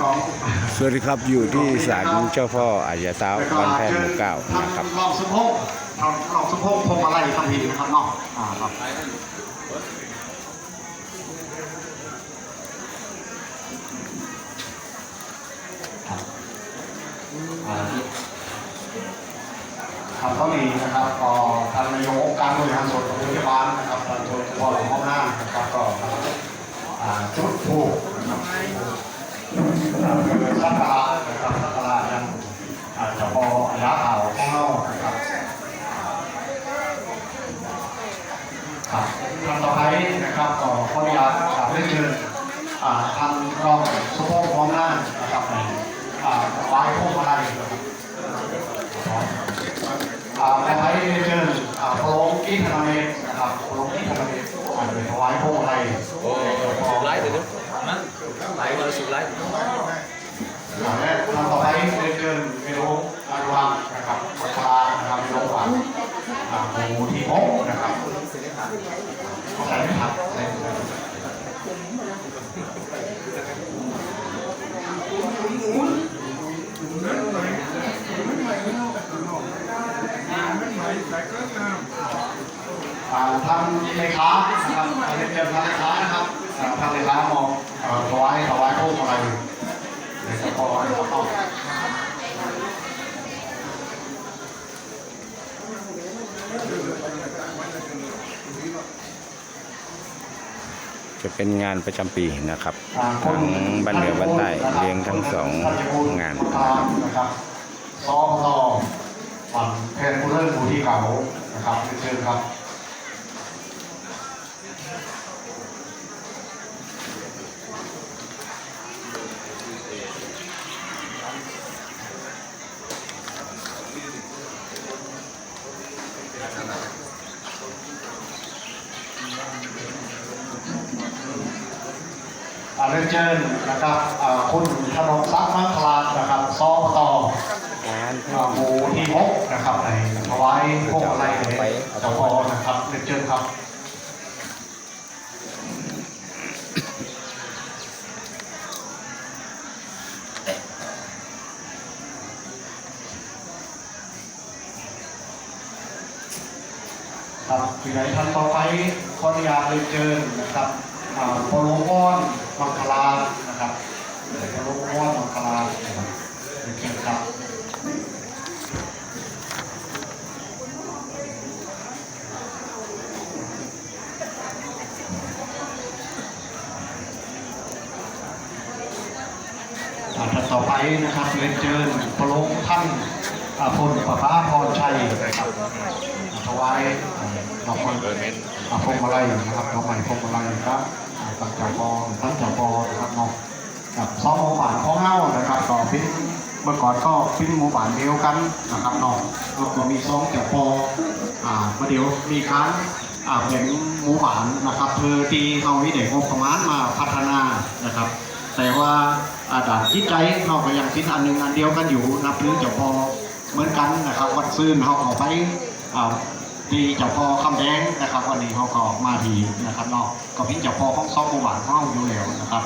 ของสวัสดีครับอยู่ที่ศาลเจ้าพ่ออายาตาวบ้านแพทย์หมู่เก้านะครับรอบสุพงรอบรอบสุพงพวงมาลัยทำดีนะครับเนาะอ่าครับครับอ่าครับก็มีนะครับก็ทางนายกองค์การบริหารส่วนของโรงพยาบาลนะครับทางโรงพยาบาลห้องห้านะครับก็อ่าจุดถูกนะครับ สักการะนะครับสักการะยังอาจจะพออายะข่าวของเรานะครับครับท่านต่อไปนะครับก็ขออนุญาตกราบเรียนเชิญทานรองสุภพพร้อมหน้านะครับในอ่าไหว้พวกมาลัยนะครับอ่าในไทยเชิญอ่าพระองค์อินทรเมตนะครับพระองค์อินทรเมตอ่าเป็นถวายพวงมาลัยโอ้สุดไลท์เดี๋ยวดูไลท์มาสุดไลท์ อ่าและลำต่อไปเรียนเชิญเมโลอารุวังนะครับวัชรานะครับเมโลฝันอ่า หมู่ที่หกนะครับใส่ไหมครับใส่ไหมอ่าท่านเลขานะครับเรียนเชิญท่านเลขานะครับอ่าท่านเลขามองเอ่อถวายถวายพวงมาลัยนะครับก็เอา จะเป็นงานประจำปีนะครับทั้งบ้านเหนือบ้านใต้เลี้ยงทั้งสองงานนะครับซอพอฝั่งแทนผู้เล่นผู้ที่เก่านะครับเรียนเชิญครับอ่ เรียนเชิญนะครับคุณธนงศักดิ์มังคลานะครับซอปตอ่าหมู่ที่หกนะครับในถวายพวกอะไรในเจ้าพ่อนะครับเรียนเชิญครับครับที่ไหนท่านต่อไป ขออนุญาตเรียนเชิญนะครับอ่าโลก้อนมังคลานะครับโปโลก้อนมังคลานะครับเรียนเชิญครับท่านต่อไปนะครับเรียนเชิญพระลงท่านอาพลประภาพรชัยนะครับถวายอ่าดอกไม้อ่า พวงมาลัยนะครับดอกไม้พวงมาลัยครับตั้งจ้าพอท่านเจ้าพอนะครับเนาะกับสองหมู่านข้องเฮานะครับก็เป็นเมื่อก่อนก็เป็นหมู่านเดียวกันนะครับเนาะแล้วก็มีสองเจ้าพออ่าประเดี๋ยวมีการอ่าเป็นหมู่านนะครับเพื่อที่เฮามีเด็กงบประมาณมาพัฒนานะครับแต่ว่าอาดานจิตใจเราก็ยังคิดอันหนึ่งอันเดียวกันอยู่นับถือเจ้าพ่อเหมือนกันนะครับวัดซื่นเขาก็ไปอ่า ดีเจ้าพ่อคำแดงนะครับ วันนี้เขาก็มาดีนะครับเนาะก็พี่เจ้าพ่อของซอกหมู่บ้านของเราอยู่แล้วนะครับ